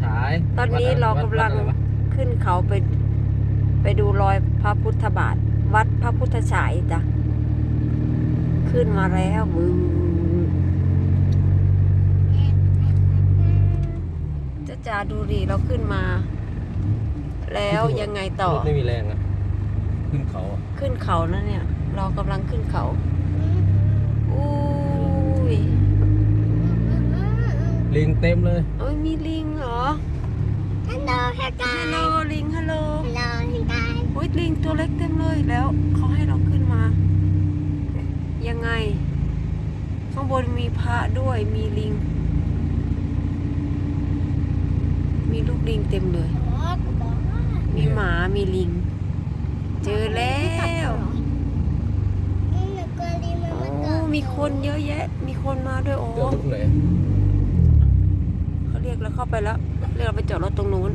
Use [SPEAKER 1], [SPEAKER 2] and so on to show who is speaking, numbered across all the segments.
[SPEAKER 1] ฉาย
[SPEAKER 2] ตอนนี้
[SPEAKER 1] วัดะ
[SPEAKER 2] เรากำลัง
[SPEAKER 1] วัดอะไรวะ
[SPEAKER 2] ขึ้นเขาไป ไปดูรอยพระพุทธบาท วัดพระพุทธฉายจ้ะ ขึ้นมาแล้วมือจะจ่าดูดิเราขึ้นมา แล้วยังไงต่อ
[SPEAKER 1] รถไม่มีแรงอะขึ้นเขาอะ
[SPEAKER 2] ขึ้นเขานะเนี่ย เรากำลังขึ้นเขาอุ้ย
[SPEAKER 1] ลิงเต็มเลย
[SPEAKER 2] เอ้ยมีลิงเหรอ
[SPEAKER 3] ฮัลโหลฮัลโหล
[SPEAKER 2] ฮัลโหลลิงฮัลโหล
[SPEAKER 3] ฮัลโหลฮัลโหล
[SPEAKER 2] อุ้ยลิงตัวเล็กเต็มเลยแล้วเขาให้เราขึ้นมา ยังไง ข้างบนมีพระด้วยมีลิง มีลูกลิงเต็มเลย
[SPEAKER 3] บอกบอกว่า
[SPEAKER 2] มีหมามีลิง เจอแล้ว
[SPEAKER 3] นี่หนูกลัวลิงมัน
[SPEAKER 2] โอ้
[SPEAKER 3] มาเกิด
[SPEAKER 2] มีคนเยอะแยะ มีคนมาด้วยโอ้
[SPEAKER 1] เจอรถตรงไหน
[SPEAKER 2] เขาเรียกเราเข้าไปแล้ว เรียกเราไปจอดรถตรงนู้น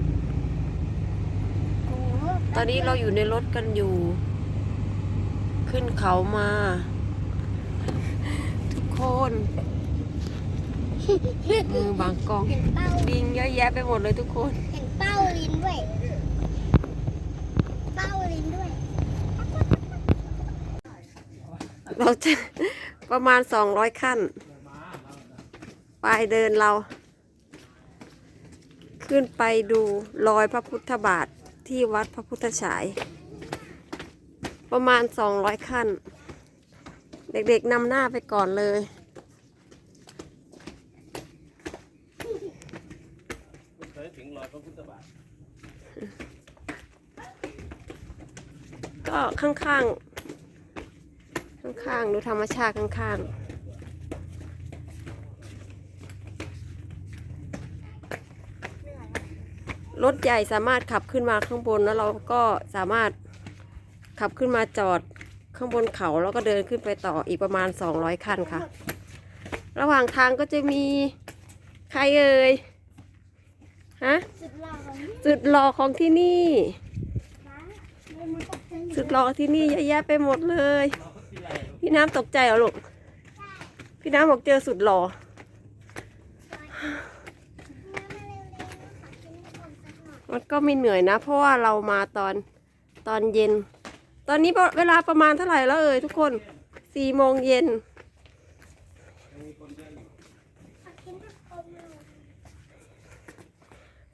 [SPEAKER 3] โอ้โห
[SPEAKER 2] ตอนนี้เราอยู่ในรถกันอยู่ ขึ้นเขามา ทุกคนมือบางกล้อง
[SPEAKER 3] เห็นเป้า
[SPEAKER 2] ลิงเยอะแยะไปหมดเลยทุกคน
[SPEAKER 3] เห็นเป้าลิ้นด้วย เป้าลิ้นด้วย
[SPEAKER 2] เราจะประมาณสองร้อยขั้น ไปเดินเรา ขึ้นไปดูรอยพระพุทธบาทที่วัดพระพุทธฉาย ประมาณสองร้อยขั้น เด็กๆนำหน้าไปก่อนเลย
[SPEAKER 1] เคยถึงรอยพระพุทธบาท
[SPEAKER 2] ก็ข้างๆ ข้างๆ ดูธรรมชาติข้างๆ รถใหญ่สามารถขับขึ้นมาข้างบนแล้วเราก็สามารถขับขึ้นมาจอดข้างบนเขาแล้วก็เดินขึ้นไปต่ออีกประมาณ 200 คันค่ะ ระหว่างทางก็จะมีใครเอ่ยฮะ
[SPEAKER 3] สุดหล่อองนี่
[SPEAKER 2] จุดหล่อของที่นี่
[SPEAKER 3] จุ
[SPEAKER 2] ดหล่อที่นี่เยอะแยะไปหมดเลย พี่น้ำตกใจเหรอลูกพี่น้ำบอกเจอสุดหล่อ มันก็ไม่เหนื่อยนะ เพราะว่าเรามาตอนตอนเย็น ตอนนี้เวลาประมาณเท่าไหร่แล้วเอ่ยทุกคนสี่โมงเย็น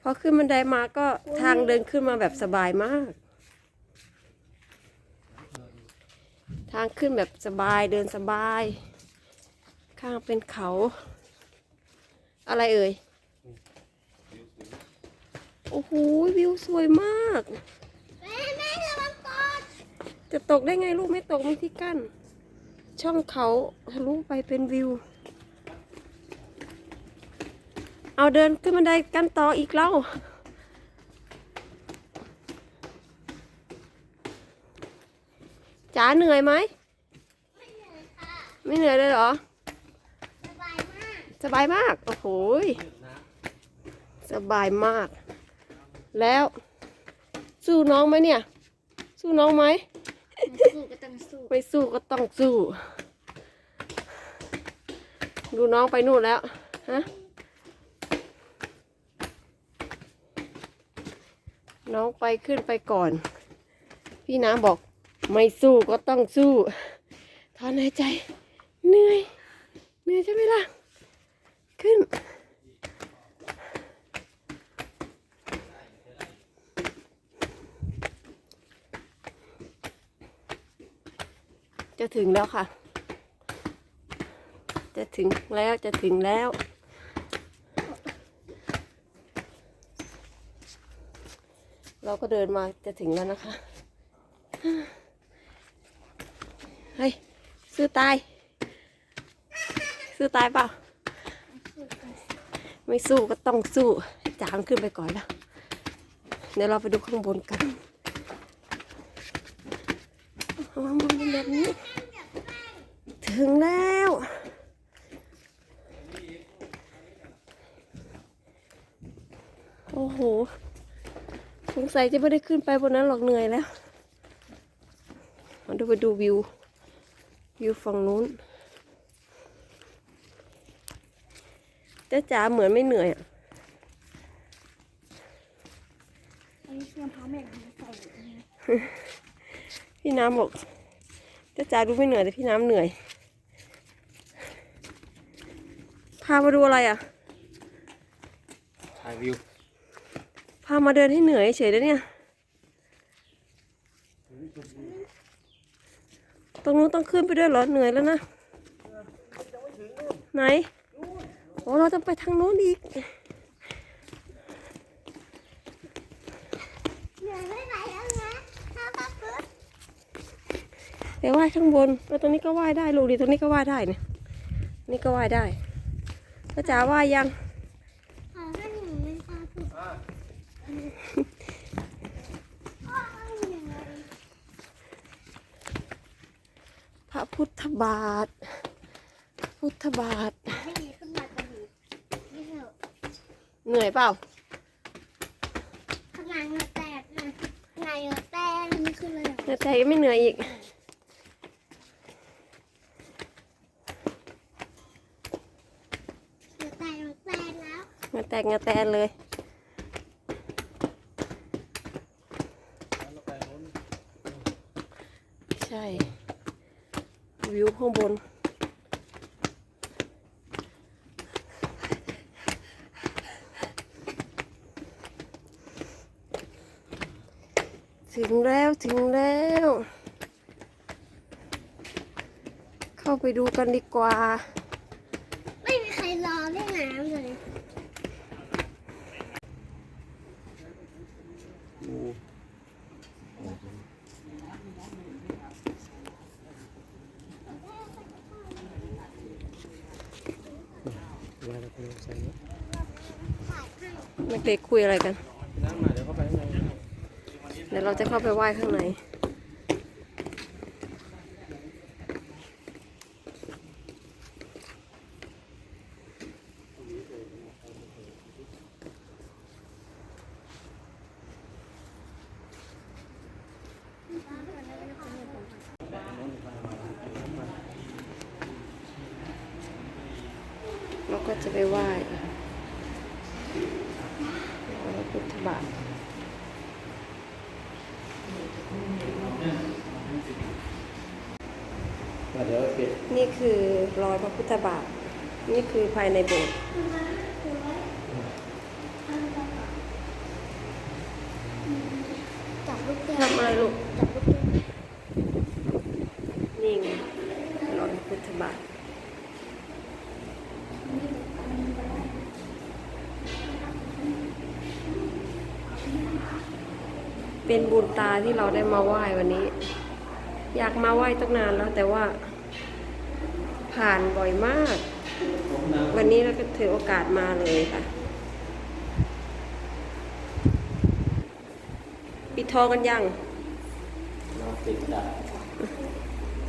[SPEAKER 2] พอขึ้นบันไดมาก็ทางเดินขึ้นมาแบบสบายมาก ทางขึ้นแบบสบายเดินสบาย ข้างเป็นเขา อะไรเอ่ย โอ้โหวิวสวยมาก
[SPEAKER 3] แม่แม่ระวังตก
[SPEAKER 2] จะตกได้ไงลูกไม่ตกมีที่กั้น ช่องเขาทะลุไปเป็นวิว เอาเดินขึ้นบันไดกันต่ออีกแล้วจ๋าเหนื่อยไหมไม่เหนื่อยเลยเหรอ
[SPEAKER 3] สบายมาก
[SPEAKER 2] สบายมาก โอ้โหยสบายมาก แล้ว สู้น้องไหมเนี่ย สู้น้องไหม
[SPEAKER 3] สู้ก็ต้องสู้
[SPEAKER 2] ไม่สู้ก็ต้องสู้ ดูน้องไปนู่นแล้วฮะน้องไปขึ้นไปก่อน พี่น้ำบอกไม่สู้ก็ต้องสู้ถอนหายใจ เหนื่อย เหนื่อยใช่ไหมล่ะ ขึ้น จะถึงแล้วค่ะ จะถึงแล้วจะถึงแล้ว เราก็เดินมาจะถึงแล้วนะคะ เฮ้ย ซื้อตาย ซื้อตายเปล่า ไม่สู้ก็ต้องสู้จามขึ้นไปก่อนแล้ว เดี๋ยวเราไปดูข้างบนกันข้างบนเป็นแบบนี้ ถึงแล้ว โอ้โห สงสัยจะไม่ได้ขึ้นไปบนนั้นหรอกเหนื่อยแล้วมาดูไปดูวิว วิวฝั่งนู้นเจ้าจ๋าเหมือนไม่เหนื่อยอะ
[SPEAKER 3] แม่ทำใส่
[SPEAKER 2] พี่น้ำบอกจ้าจ๋าดูไม่เหนื่อยแต่พี่น้ำเหนื่อย พามาดูอะไรอะ
[SPEAKER 1] ถ่ายวิว
[SPEAKER 2] พามาเดินให้เหนื่อยเฉยแล้วเนี่ย ตรงนู้นต้องขึ้นไปด้วยเหรอ เหนื่อยแล้วนะ ไหน โอ้เราจะไปทางนู้นอีก
[SPEAKER 3] เหนื่อยไม่ไหวแล้วนะถ้าพักฟื้น
[SPEAKER 2] ไปไหว้ข้างบน แล้วตรงนี้ก็ไหว้ได้ลูกดีตรงนี้ก็ไหว้ได้เนี่ย นี่ก็ไหว้ได้ พระจ๋าไหว้ยัง
[SPEAKER 3] ขอให้หนูไม่พาฝึกพ่อให้เหนื่อย
[SPEAKER 2] พระพุทธบาท พุทธบาท
[SPEAKER 3] ให้ดีขึ้นมาจะดีนี่เถอะ
[SPEAKER 2] เหนื่อยเปล่า
[SPEAKER 3] ขนาดเหงื่อแตกนะขนาดเหงื่อแตกนี่คือเลยเหรอ
[SPEAKER 2] เหนื่อยใจก็ไม่เหนื่อยอีก
[SPEAKER 3] เหงื่อแตกเหงื่อแตกแล้ว
[SPEAKER 2] มาแตกงาแตนเลยใช่ วิวข้างบนถึงแล้วถึงแล้ว เข้าไปดูกันดีกว่า
[SPEAKER 3] ไม่มีใครรอเล่นน้ำเลย
[SPEAKER 1] มาแล้วคุณใส่
[SPEAKER 2] เด็กคุยอะไรกัน
[SPEAKER 1] น้ำมาเดี๋ยวเข้าไปข้างใน
[SPEAKER 2] เดี๋ยวเราจะเข้าไปไหว้ข้างใน เราก็จะไปไหว้พระพุทธบาท
[SPEAKER 1] เดี๋ยวเก็บ
[SPEAKER 2] นี่คือรอยพระพุทธบาท นี่คือภายในโบสถ์
[SPEAKER 3] จับลูกแก้ว
[SPEAKER 2] ทำอะไรลูก
[SPEAKER 3] จับลูกแก้ว
[SPEAKER 2] นี่ไงรอยพระพุทธบาทเป็นบุญตาที่เราได้มาไหว้วันนี้ อยากมาไหว้ตั้งนานแล้วแต่ว่า ผ่านบ่อยมาก วันนี้เราก็ถือโอกาสมาเลยค่ะ ปิดทองกันยัง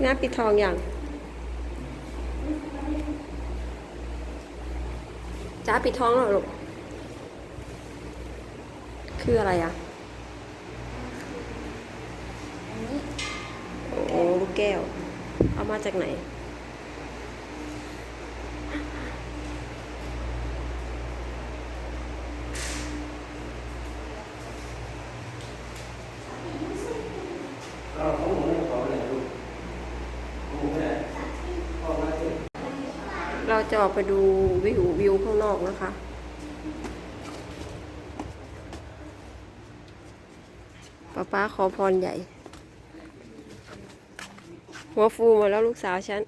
[SPEAKER 2] งานปิดทองยังจ้าปิดทองหรอลูก คืออะไรอะอ้ลูก แก้ว เอามาจากไหน เราจะออกไปดูวิววิวข้างนอกนะคะป้าป้าขอพรใหญ่ หัวฟูมาแล้วลูกสาวฉัน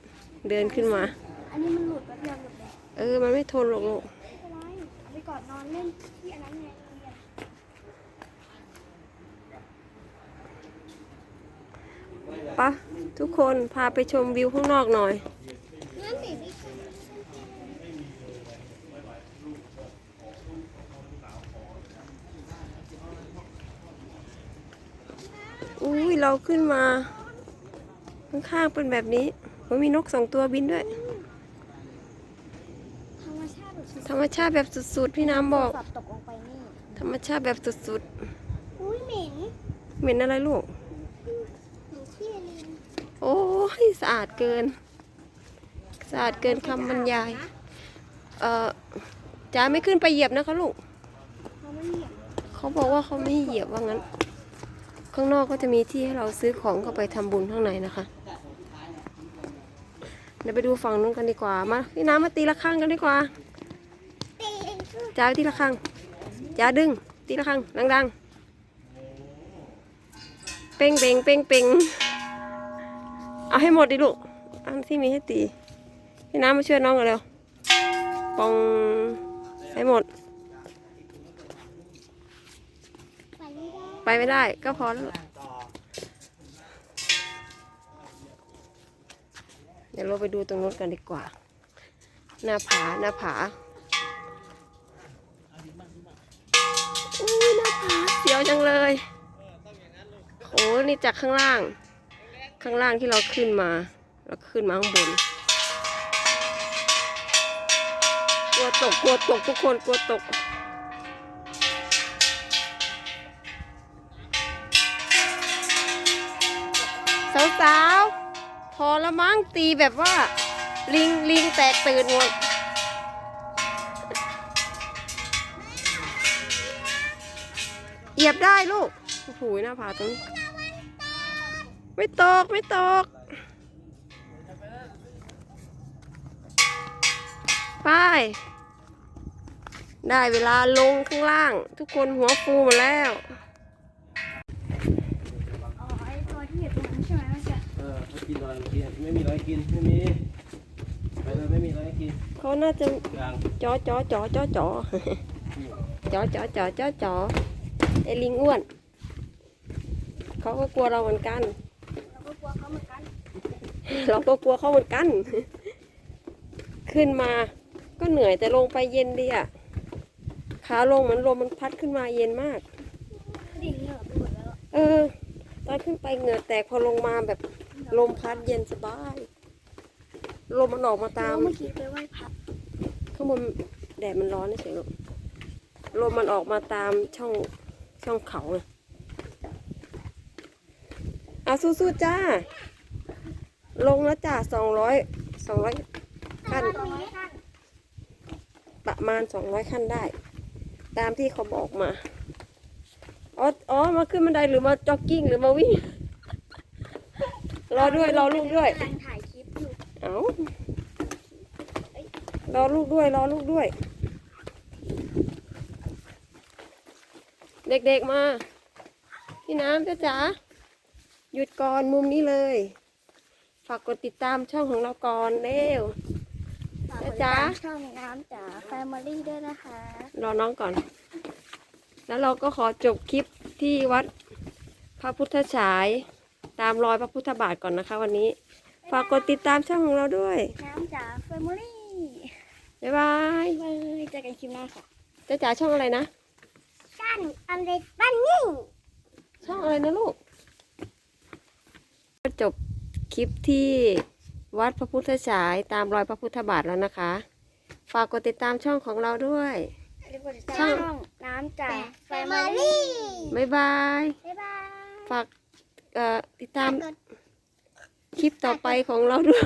[SPEAKER 2] เดินขึ้นมา
[SPEAKER 3] อันนี้มันหลุดแป๊บเดียวหลุดเลย
[SPEAKER 2] เออ มันไม่ทนหรอกลูก
[SPEAKER 3] ไม่เป็นไรเอาไปก่อนนอนเล่นที่อันนั้นไงโรงเรียน
[SPEAKER 2] ปะทุกคนพาไปชมวิวข้างนอกหน่อย
[SPEAKER 3] นั่นสิพี่
[SPEAKER 2] อุ้ยเราขึ้นมา ข้างๆเป็นแบบนี้มันมีนกสองตัวบินด้วย
[SPEAKER 3] ธรรมชาติสุด
[SPEAKER 2] ธรรมชาติแบบสุดๆ พี่น้ำบอก
[SPEAKER 3] สับตกลงไปนี่
[SPEAKER 2] ธรรมชาติแบบสุด
[SPEAKER 3] อุ้ยเหม็น
[SPEAKER 2] ๆ เหม็นอะไรลูก
[SPEAKER 3] เหม็นขี้เลย
[SPEAKER 2] โอ้ยสะอาดเกิน สะอาดเกินคำบรรยาย เอ่อจ๋าไม่ขึ้นไปเหยียบนะคะลูก
[SPEAKER 3] เขาไม่เหยียบ
[SPEAKER 2] เขาบอกว่าเขาไม่ให้เหยียบว่างั้น
[SPEAKER 3] เข้า
[SPEAKER 2] งนอกก็จะมีที่ให้เราซื้อของเข้าไปทำบุญข้างในนะคะเดี๋ยวไปดูฝั่งนู้นกันดีกว่า มาพี่น้ำมาตีละครั้งกันดีกว่า
[SPEAKER 3] ตี
[SPEAKER 2] จ้าตีละครั้งจ้าดึง ตีละครั้งดังๆ เป่งเป่งเป่งเป่งเอาให้หมดดิลูก อันที่มีให้ตี พี่น้ำมาช่วยน้องกันเร็วปองให้หมด
[SPEAKER 3] ไปไม่ได้
[SPEAKER 2] ไปไม่ได้ก็พอแล้ว ดี๋ยวเราไปดูตรงนู้นกันดีกว่า หน้าผาหน้าผาอุ้ยหน้าผาเสียวจังเลยโอ้นี่จากข้างล่าง ข้างล่างที่เราขึ้นมา เราขึ้นมาข้างบนกลัวตกกลัวตกทุกคนกลัวตกสาวๆ พอละมั้งตีแบบว่า ลิงลิงแตกตื่นหมดเหยียบได้ลูกโอ้โหหน้าผาตรงนี้ไม่ตก ไม่ตก ไป ได้เวลาลงข้างล่าง ทุกคนหัวฟูหมดแล้ว
[SPEAKER 3] อ๋อไอตัวที่อยู่ตรงนั้นใช่ไหมเมื่อ กี้
[SPEAKER 1] เออให้กินอะไรเมื่อกี้ไม่มีอะไรกินไม่มีไปเลยไม่มีอะไรกิน
[SPEAKER 2] เขาน่าจะ
[SPEAKER 1] อย่าง
[SPEAKER 2] จอจอจอจอจอจอจอจอจอจอไอลิงอ้วนเขาก็กลัวเราเหมือนกัน
[SPEAKER 3] เราก็กลัวเขาเหมือนกัน
[SPEAKER 2] เราก็กลัวเขาเหมือนกัน ขึ้นมาก็เหนื่อยแต่ลงไปเย็นดีอะขาลงเหมือนลมมันพัดขึ้นมาเย็นมาก
[SPEAKER 3] ดิ่งเหงื่อไปหมดแล้วอะ
[SPEAKER 2] เออ ตอนขึ้นไปเหงื่อแตกพอลงมาแบบ ลมพัดเย็นสบาย ลมมันออกมาตาม
[SPEAKER 3] แล้วเมื่อกี้ไปไหว้พระ
[SPEAKER 2] ข้างบนแดดมันร้อนเฉยๆลูกลมมันออกมาตามช่องช่องเขาเลยอะสู้ๆจ้า ลงแล้วจ้าสองร้อยสองร้อยขั้น
[SPEAKER 3] ตรงนี้กัน
[SPEAKER 2] ประมาณสองร้อยขั้นได้ ตามที่เขาบอกมา อ๋อ อ๋อ มาขึ้นบันไดหรือมาจ็อกกิ้งหรือมาวิ่ง รอด้วยรอลูกด้วย
[SPEAKER 3] กำลังถ่ายคลิปอยู่
[SPEAKER 2] เอารอลูกด้วยรอลูกด้วย เด็กๆมา พี่น้ำจ้าจ๋าหยุดก่อนมุมนี้เลย ฝากกดติดตามช่องของเราก่อนเร็ว
[SPEAKER 3] ฝากกดติด
[SPEAKER 2] จ๊ะ
[SPEAKER 3] ตามช่องน้ำจ๋าแฟมิลี่ด้วยนะคะ
[SPEAKER 2] รอน้องก่อน แล้วเราก็ขอจบคลิปที่วัดพระพุทธฉาย ตามรอยพระพุทธบาทก่อนนะคะ วันนี้ฝากกดติดตามช่องของเราด้วย
[SPEAKER 3] น้ำจ๋าแฟมิลี่
[SPEAKER 2] บ๊ายบาย
[SPEAKER 3] ไปเจอกันคลิปหน้าค่ะ
[SPEAKER 2] จ้าจ๋าช่องอะไรนะ
[SPEAKER 3] กันอันเด็ดบันนี่
[SPEAKER 2] ช่องอะไรนะลูกก็จบคลิปที่วัดพระพุทธฉายตามรอยพระพุทธบาทแล้วนะคะ ฝากกดติดตามช่องของเราด้วย
[SPEAKER 3] ช่องน้ำจ๋าแฟมิลี่
[SPEAKER 2] บ๊ายบาย
[SPEAKER 3] บ๊ายบาย
[SPEAKER 2] ฝากเอ่อ ติดตาม
[SPEAKER 3] กด
[SPEAKER 2] คลิปต่อไปของเราด้วย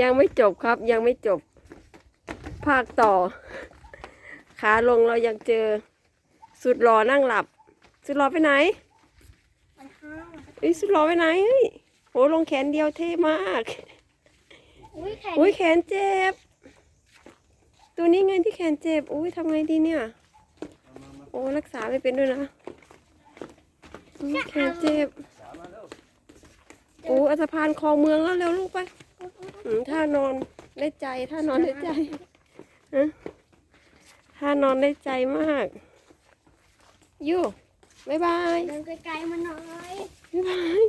[SPEAKER 2] ยังไม่จบครับยังไม่จบ ภาคต่อ ขาลงเรายังเจอ สุดหล่อนั่งหลับ สุดหล่อไปไหน
[SPEAKER 3] มันห้า
[SPEAKER 2] เอ้ยสุดหล่อไปไหนเฮ้ยโหลงแขนเดียวเท่มาก
[SPEAKER 3] อุ้ยแขน
[SPEAKER 2] อุ้ยแขนเจ็บ ตัวนี้ไงที่แขนเจ็บ อุ้ยทำไงดีเนี่ย โอ้รักษาไม่เป็นด้วยนะอุ๊ย แขนเจ็บ โอ้อัตภานคลองเมืองแล้วเร็วลูกไปอืมท่านอนได้ใจท่านอนได้ใจฮะท่านอนได้ใจมากอยู่บ๊ายบาย
[SPEAKER 3] เดินไกลๆมันหน่อย
[SPEAKER 2] บ๊ายบาย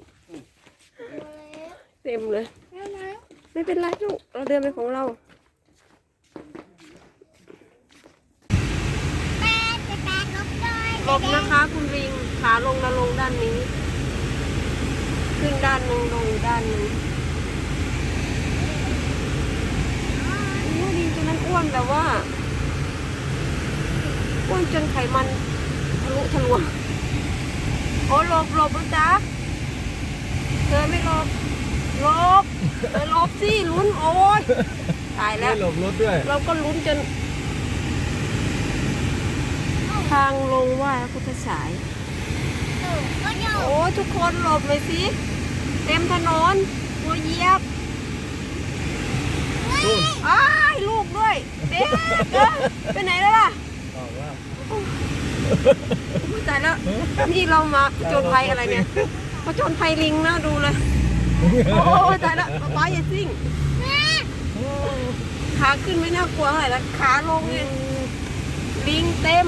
[SPEAKER 3] ตัวเล็ก
[SPEAKER 2] เต็มเลย
[SPEAKER 3] แม่นะ
[SPEAKER 2] ไม่เป็นไรลูก เราเดินไปของเรา
[SPEAKER 3] แป๊ดแป๊ดแป๊ดลบเลย
[SPEAKER 2] หลบนะคะคุณลิง ขาลงเราลงด้านนี้ ขึ้นด้านหนึ่งลงอีกด้านหนึ่งโอ้ลิงตัวนั้นอ้วนแบบว่า อ้วนจนไขมันทะลุทะลวงโอ้หลบหลบนะจ๊ะเธอไม่หลบหลบเธอหลบสิลุ้นโอ้ยตายแล้ว
[SPEAKER 1] ไม่หลบรถด้วย
[SPEAKER 2] เราก็ลุ้นจน ทางลงไหว่าพระพุทธฉาย
[SPEAKER 3] เออก็ โอ้
[SPEAKER 2] ทุกคนหลบเลยสิ เต็มถนนหัวเหยียบอ้ายลูกด้วยเด็กเอ้ยไปไหนแล้วล่ะ
[SPEAKER 1] ออกว่า
[SPEAKER 2] ตายแล้วนี่เรามาผจญภัยอะไรเนี่ยผจญภัยลิงนะดูเลยโอ้ตายแล้วป้าอย่าซิ่งขาขึ้นไม่น่ากลัวเท่าไหร่แล้วขาลงเนี่ยลิงเต็ม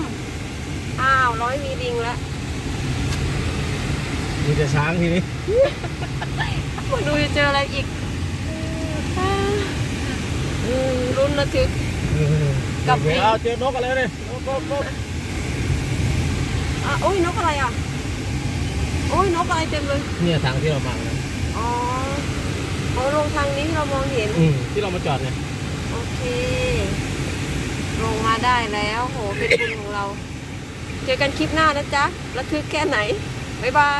[SPEAKER 2] อ้าวร้อยมีลิงแล้ว
[SPEAKER 1] มีแต่ช้างทีนี้
[SPEAKER 2] มาดูจะเจออะไรอีกอ่าอืมรุนระทึก กับ
[SPEAKER 1] เดี๋ยวเอาเจอนกอะไรเนี่ยนกนกนก
[SPEAKER 2] อะโอ้ยนกอะไรอะโอ้ยนกอะไรเต็มเลย
[SPEAKER 1] เนี่ยทางที่เรามานะ
[SPEAKER 2] อ๋อเอาลงทางนี้เรามองเห็น
[SPEAKER 1] อืมที่เรามาจอดเนี่ย
[SPEAKER 2] โอเค ลงมาได้แล้ว โห เป็นบุญของเรา เจอกันคลิปหน้านะจ๊ะระทึกแค่ไหน บ๊ายบาย